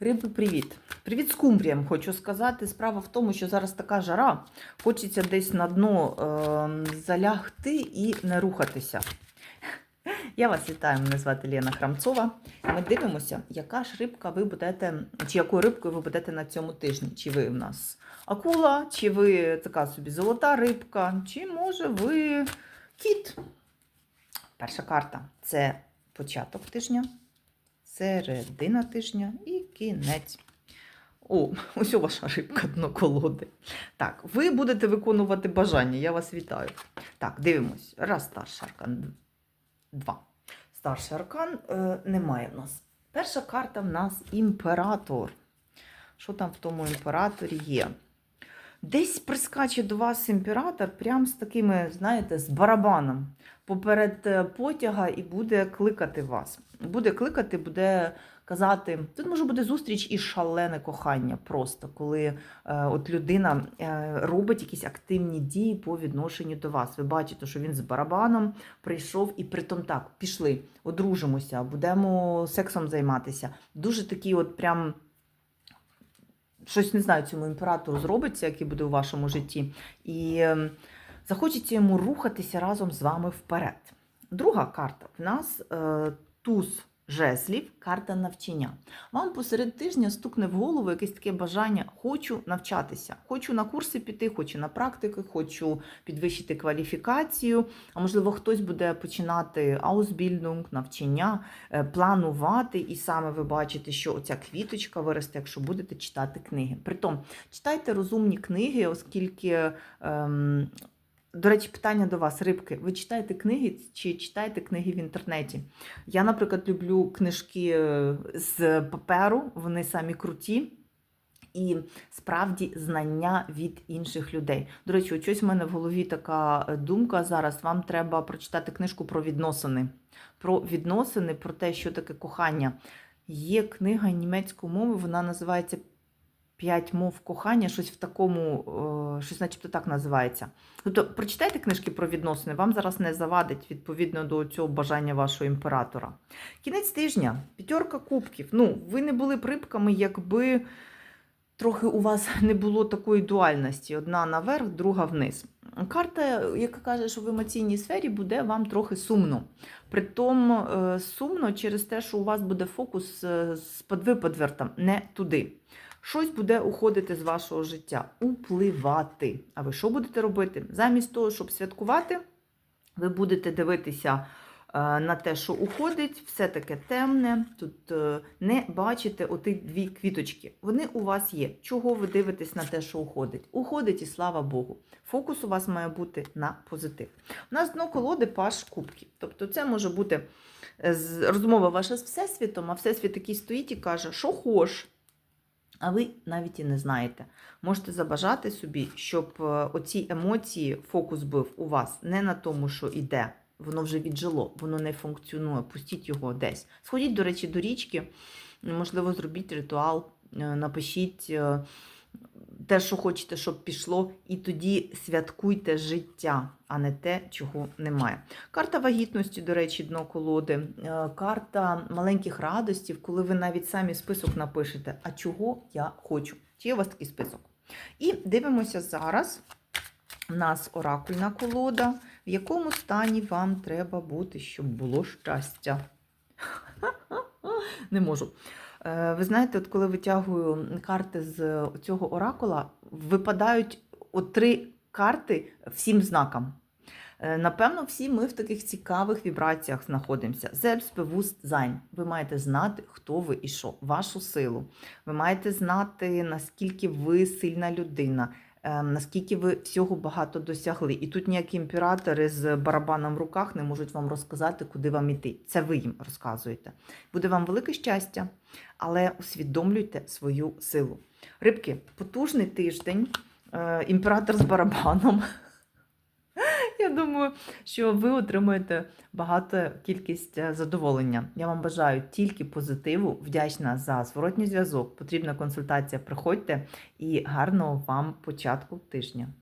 Риби, привіт! Привіт скумбріям, хочу сказати. Справа в тому, що зараз така жара, хочеться десь на дно е, залягти і не рухатися. Я вас вітаю, мене звати Лена Храмцова. Ми дивимося, яка ж рибка ви будете, чи якою рибкою ви будете на цьому тижні. Чи ви в нас акула, чи ви така собі золота рибка, чи може ви кіт. Перша карта це початок тижня середина тижня і кінець. О, ось у ваша рибка дно колоди. Так, ви будете виконувати бажання, я вас вітаю. Так, дивимось. Раз старший аркан, два. Старший аркан е, немає в нас. Перша карта в нас імператор. Що там в тому імператорі є? Десь прискаче до вас імператор, прям з такими, знаєте, з барабаном поперед е, потяга і буде кликати вас. Буде кликати, буде казати. Тут може бути зустріч і шалене кохання, просто коли е, от людина е, робить якісь активні дії по відношенню до вас. Ви бачите, що він з барабаном прийшов і притом так, пішли, одружимося, будемо сексом займатися. Дуже такий, от прям. Щось не знаю, цьому імператору зробиться, який буде у вашому житті, і е, захочеться йому рухатися разом з вами вперед. Друга карта в нас е, туз жезлів, карта навчання. Вам посеред тижня стукне в голову якесь таке бажання: хочу навчатися, хочу на курси піти, хочу на практики, хочу підвищити кваліфікацію. А можливо, хтось буде починати аусбільдинг, навчання, е, планувати, і саме ви бачите, що оця квіточка виросте, якщо будете читати книги. Притом читайте розумні книги, оскільки. Ем, до речі, питання до вас, рибки. Ви читаєте книги чи читаєте книги в інтернеті? Я, наприклад, люблю книжки е, з паперу, вони самі круті. І справді знання від інших людей. До речі, от щось в мене в голові така е, думка зараз. Вам треба прочитати книжку про відносини. Про відносини, про те, що таке кохання. Є книга німецької мови, вона називається П'ять мов кохання, щось в такому, е, щось начебто так називається. Тобто, прочитайте книжки про відносини, вам зараз не завадить відповідно до цього бажання вашого імператора. Кінець тижня, п'ятерка кубків. Ну, ви не були припками, якби трохи у вас не було такої дуальності: одна наверх, друга вниз. Карта, яка каже, що в емоційній сфері буде вам трохи сумно. Притом е, сумно через те, що у вас буде фокус е, з подвиподвертом не туди. Щось буде уходити з вашого життя, upливати. А ви що будете робити? Замість того, щоб святкувати, ви будете дивитися е, на те, що уходить, все таке темне. Тут е, не бачите оті дві квіточки. Вони у вас є. Чого ви дивитесь на те, що уходить? Уходить і слава Богу. Фокус у вас має бути на позитив. У нас дно колоди паш кубків. Тобто, це може бути е, розмова ваша з Всесвітом, а Всесвіт такий стоїть і каже, що хош. А ви навіть і не знаєте. Можете забажати собі, щоб е, оці емоції, фокус був у вас не на тому, що йде, воно вже віджило, воно не функціонує. Пустіть його десь. Сходіть, до речі, до річки, можливо, зробіть ритуал, е, напишіть е, те, що хочете, щоб пішло, і тоді святкуйте життя, а не те, чого немає. Карта вагітності, до речі, дно колоди, е, карта маленьких радостів, коли ви навіть самі список напишете, а чого я хочу. Чи є у вас такий список? І дивимося зараз. У нас оракульна колода, в якому стані вам треба бути, щоб було щастя. Не можу. Е, Ви знаєте, от коли витягую карти з цього оракула, випадають от три карти всім знакам. Е, Напевно, всі ми в таких цікавих вібраціях знаходимося. Selbstbewusstsein. Ви маєте знати, хто ви і що, вашу силу. Ви маєте знати, наскільки ви сильна людина, наскільки ви всього багато досягли. І тут ніякі імператори з барабаном в руках не можуть вам розказати, куди вам іти. Це ви їм розказуєте. Буде вам велике щастя, але усвідомлюйте свою силу. Рибки, потужний тиждень, е, імператор з барабаном. Думаю, що ви отримаєте багато кількість е, задоволення. Я вам бажаю тільки позитиву, вдячна за зворотній зв'язок. Потрібна консультація. Приходьте і гарного вам початку тижня.